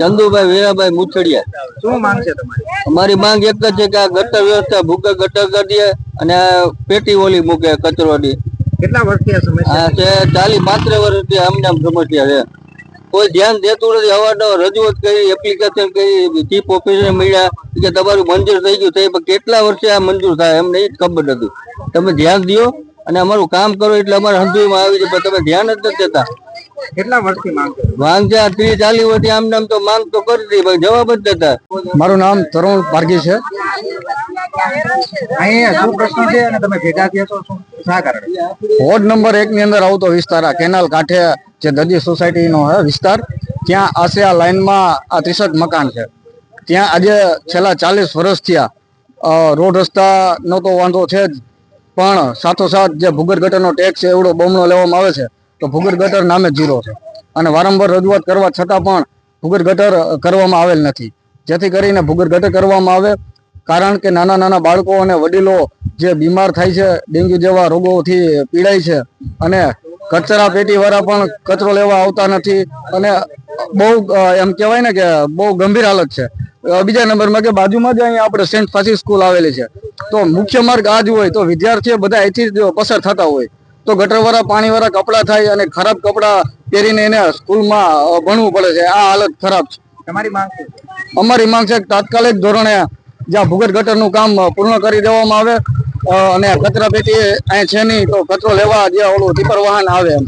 ચંદુભાઈ વીરાભાઈ મુછડિયા શું માંગ છે તમારી? અમારી માંગ એક જ છે કે આ ગટર વ્યવસ્થા ભૂકે ગટર કરી દે અને પેટી ઓલી મૂકે કચરોની કેટલા વર્ષથી આ સમસ્યા છે ચાલી પાંત્રીસ વર્ષથી અમને આમ સમસ્યા છે. કોઈ ધ્યાન દેતું નથી અવારનવાર રજૂઆત કરી એપ્લિકેશન કરી ચીફ ઓફિસર મળ્યા કે તમારું મંજૂર થઈ ગયું થઈ પણ કેટલા વર્ષે આ મંજૂર થાય અમને એ ખબર નથી. તમે ધ્યાન દો અને અમારું કામ કરો એટલે અમારે હંધુમાં આવી જાય પણ તમે ધ્યાન જ નથી દેતા. કેટલા વર્ષથી માંગ માંગ છે ત્રીસ ચાલીસ વર્ષથી આમ નામ તો માંગ તો કરી હતી પણ જવાબ જ દેતા મારું નામ તરુણ પારગી છે. અહીંયા શું પ્રશ્ન છે અને તમે ભેગા થયા છો શું શા કારણે? વોર્ડ નંબર એક ની અંદર આવતો વિસ્તાર આ કેનાલ કાંઠે જે દદી સોસાયટીનો હે વિસ્તાર ત્યાં આશરે આ લાઈનમાં આ ત્રીસઠ મકાન છે. ત્યાં આજે છેલ્લા ચાલીસ વર્ષ થયા. રોડ રસ્તાનો તો વાંધો છે જ પણ સાથોસાથ જે ભૂગર ગટરનો ટેક્સ છે એવડો બમણો લેવામાં આવે છે. તો ભૂગર ગટર નામે જ ઝીરો છે. અને વારંવાર રજૂઆત કરવા છતાં પણ ભૂગર ગટર કરવામાં આવેલ નથી. જેથી કરીને ભૂગર ગટર કરવામાં આવે કારણ કે નાના નાના બાળકો અને વડીલો જે બીમાર થાય છે, ડેન્ગ્યુ જેવા રોગોથી પીડાય છે અને કચરા પેટીવાળા પણ કચરો લેવા આવતા નથી અને બહુ એમ કહેવાય ને કે બહુ ગંભીર હાલત છે. બીજા નંબરમાં કે બાજુમાં જ અહીંયા આપણે સેન્ટ ફાસી સ્કૂલ આવેલી છે. તો મુખ્ય માર્ગ આ જ હોય તો વિદ્યાર્થીઓ બધા અહીંથી પસાર થતા હોય. તો ગટરવાળા પાણીવાળા કપડાં થાય અને ખરાબ કપડાં પહેરીને એને સ્કૂલમાં ભણવું પડે છે. આ હાલત ખરાબ છે. તમારી માંગ છે? અમારી માંગ છે તાત્કાલિક ધોરણે જ્યાં ભૂગર્ભ ગટરનું કામ પૂર્ણ કરી દેવામાં આવે અને કચરા પેટી અહીંયા છે નહીં તો કચરો લેવા જ્યાં ઓલું ટીપર વાહન આવે એમ.